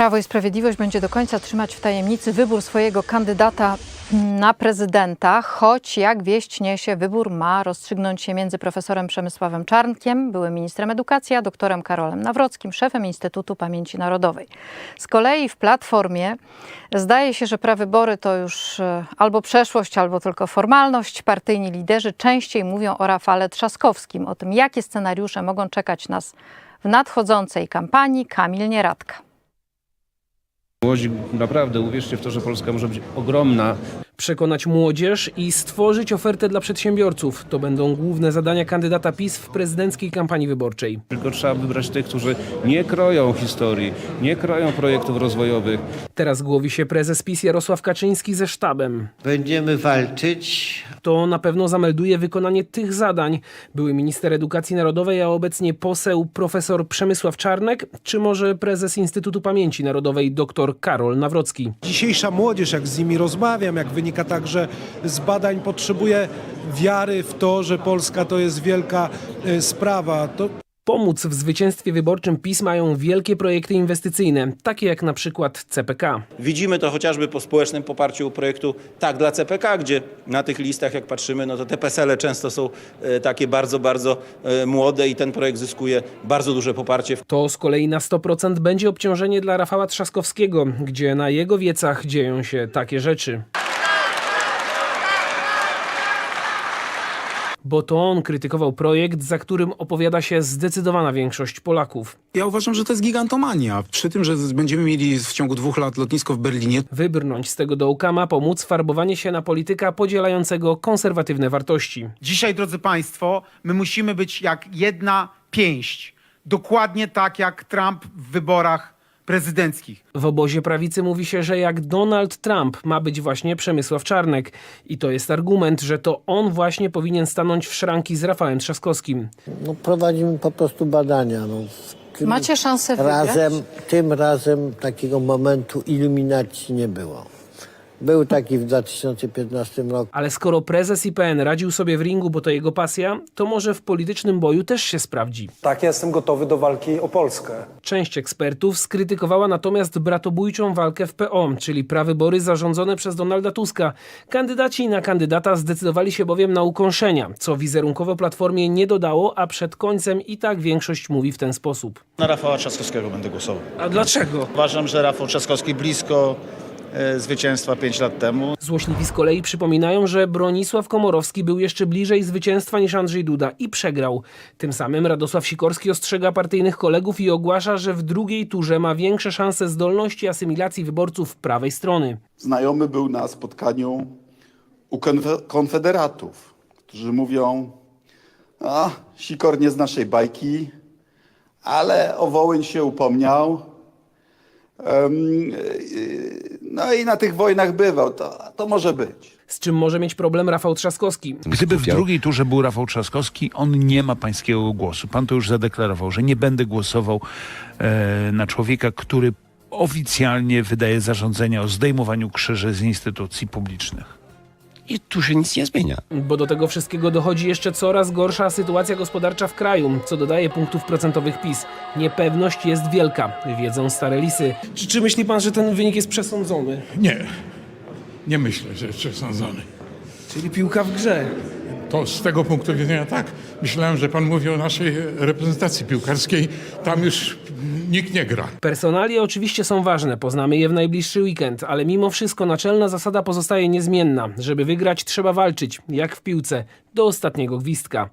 Prawo i Sprawiedliwość będzie do końca trzymać w tajemnicy wybór swojego kandydata na prezydenta, choć jak wieść niesie, wybór ma rozstrzygnąć się między profesorem Przemysławem Czarnkiem, byłym ministrem edukacji, a doktorem Karolem Nawrockim, szefem Instytutu Pamięci Narodowej. Z kolei w Platformie zdaje się, że prawybory to już e, albo przeszłość, albo tylko formalność. Partyjni liderzy częściej mówią o Rafale Trzaskowskim, o tym, jakie scenariusze mogą czekać nas w nadchodzącej kampanii. Kamil Nieradka. Młodzi, naprawdę uwierzcie w to, że Polska może być ogromna. Przekonać młodzież i stworzyć ofertę dla przedsiębiorców. To będą główne zadania kandydata PiS w prezydenckiej kampanii wyborczej. Tylko trzeba wybrać tych, którzy nie kroją historii, nie kroją projektów rozwojowych. Teraz głowi się prezes PiS Jarosław Kaczyński ze sztabem. Będziemy walczyć To na pewno zamelduje wykonanie tych zadań. Były minister edukacji narodowej, a obecnie poseł profesor Przemysław Czarnek, czy może prezes Instytutu Pamięci Narodowej dr Karol Nawrocki. Dzisiejsza młodzież, jak z nimi rozmawiam, jak wynika także z badań, potrzebuje wiary w to, że Polska to jest wielka e, sprawa. To Pomóc w zwycięstwie wyborczym PiS mają wielkie projekty inwestycyjne, takie jak na przykład CPK. Widzimy to chociażby po społecznym poparciu projektu Tak dla CPK, gdzie na tych listach, jak patrzymy, no to te PESEL-e często są e, takie bardzo, bardzo e, młode i ten projekt zyskuje bardzo duże poparcie. To z kolei na 100% będzie obciążenie dla Rafała Trzaskowskiego, gdzie na jego wiecach dzieją się takie rzeczy. Bo to on krytykował projekt, za którym opowiada się zdecydowana większość Polaków. Ja uważam, że to jest gigantomania. Przy tym, że będziemy mieli w ciągu dwóch lat lotnisko w Berlinie, Wybrnąć z tego dołka ma pomóc farbowanie się na polityka podzielającego konserwatywne wartości. Dzisiaj, drodzy Państwo, my musimy być jak jedna pięść. Dokładnie tak jak Trump w wyborach prezydenckich. W obozie prawicy mówi się, że jak Donald Trump ma być właśnie Przemysław Czarnek. I to jest argument, że to on właśnie powinien stanąć w szranki z Rafałem Trzaskowskim. no, prowadzimy po prostu badania. No. Tym Macie szansę wygrać? razem, Tym razem takiego momentu iluminacji nie było. Był taki w 2015 roku. Ale skoro prezes IPN radził sobie w ringu, bo to jego pasja, to może w politycznym boju też się sprawdzi. Tak, ja jestem gotowy do walki o Polskę. Część ekspertów skrytykowała natomiast bratobójczą walkę w PO, czyli prawybory zarządzone przez Donalda Tuska. Kandydaci na kandydata zdecydowali się bowiem na ukąszenia, co wizerunkowo Platformie nie dodało, a przed końcem i tak większość mówi w ten sposób. Na Rafała Trzaskowskiego będę głosował. A dlaczego? Uważam, że Rafał Trzaskowski blisko zwycięstwa 5 lat temu. Złośliwi z kolei przypominają, że Bronisław Komorowski był jeszcze bliżej zwycięstwa niż Andrzej Duda i przegrał. Tym samym Radosław Sikorski ostrzega partyjnych kolegów i ogłasza, że w drugiej turze ma większe szanse zdolności asymilacji wyborców prawej strony. Znajomy był na spotkaniu u konfe- konfederatów, którzy mówią, a Sikor nie z naszej bajki, ale o Wołyń się upomniał. Em, yy, no i na tych wojnach bywał, to, to może być. Z czym może mieć problem Rafał Trzaskowski. Gdyby w drugiej turze był Rafał Trzaskowski, on nie ma pańskiego głosu. Pan to już zadeklarował, że nie będę głosował e, na człowieka, który oficjalnie wydaje zarządzenia o zdejmowaniu krzyży z instytucji publicznych. I tu się nic nie zmienia. Bo do tego wszystkiego dochodzi jeszcze coraz gorsza sytuacja gospodarcza w kraju, co dodaje punktów procentowych PiS. Niepewność jest wielka, wiedzą stare lisy. Czy, czy myśli pan, że ten wynik jest przesądzony? Nie, nie myślę, że jest przesądzony. Czyli piłka w grze. To z tego punktu widzenia tak. Myślałem, że pan mówi o naszej reprezentacji piłkarskiej. Tam już nikt nie gra. Personalie oczywiście są ważne, poznamy je w najbliższy weekend, ale mimo wszystko naczelna zasada pozostaje niezmienna. Żeby wygrać trzeba walczyć, jak w piłce, do ostatniego gwizdka.